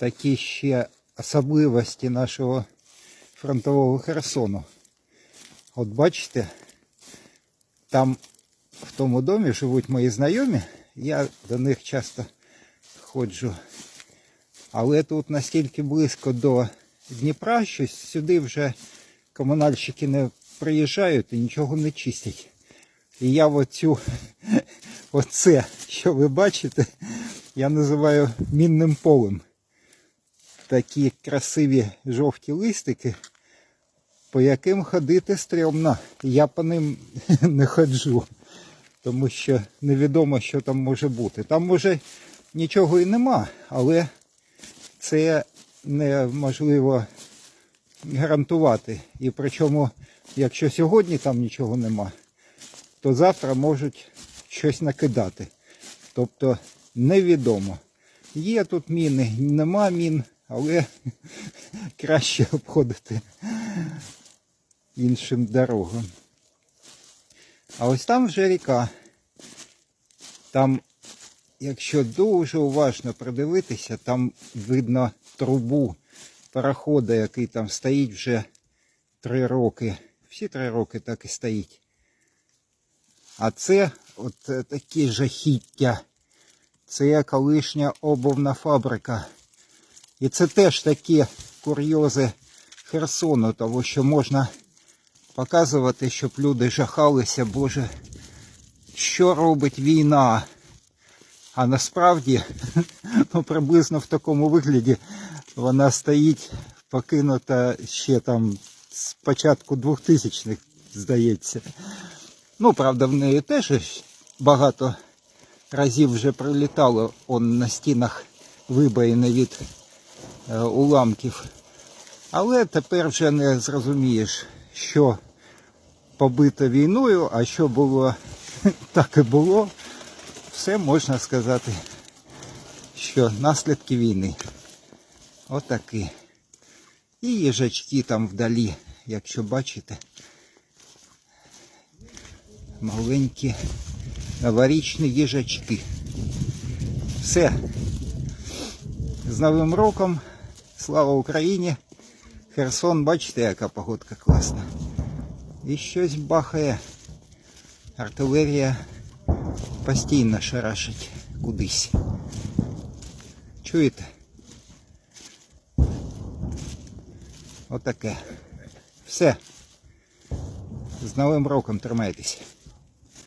такі ще особливості нашого фронтового Херсону. От бачите, там в тому домі живуть мої знайомі, я до них часто ходжу. Але тут настільки близько до Дніпра, що сюди вже комунальщики не приїжджають і нічого не чистять. І я оцю, оце, що ви бачите, я називаю мінним полем. Такі красиві жовті листики, по яким ходити стрьомно. Я по ним не ходжу, тому що невідомо, що там може бути. Там може нічого і нема, але це неможливо гарантувати. І причому, якщо сьогодні там нічого нема, то завтра можуть щось накидати. Тобто невідомо. Є тут міни, нема мін, але краще обходити іншим дорогам. А ось там вже ріка. Там, якщо дуже уважно придивитися, там видно трубу парохода, який там стоїть вже три роки. Всі три роки так і стоїть. А це от е, такі жахіття. Це колишня обувна фабрика. І це теж такі курйози Херсону, тому що можна показувати, щоб люди жахалися, Боже, що робить війна. А насправді, ну, приблизно в такому вигляді вона стоїть покинута ще там з початку 2000-х, здається. Ну, правда, в неї теж багато разів вже прилітало он на стінах вибоїни від уламків. Але тепер вже не зрозумієш, що побито війною, а що було, так і було. Все можна сказати, що наслідки війни. Отакі. І їжачки там вдалі, якщо бачите. Маленькі новорічні їжачки. Все. З Новим роком. Слава Україні! Херсон, бачите, яка погодка класна. І щось бахає. Артилерія постійно шарашить кудись. Чуєте? Отаке. Все. З Новим роком тримайтеся.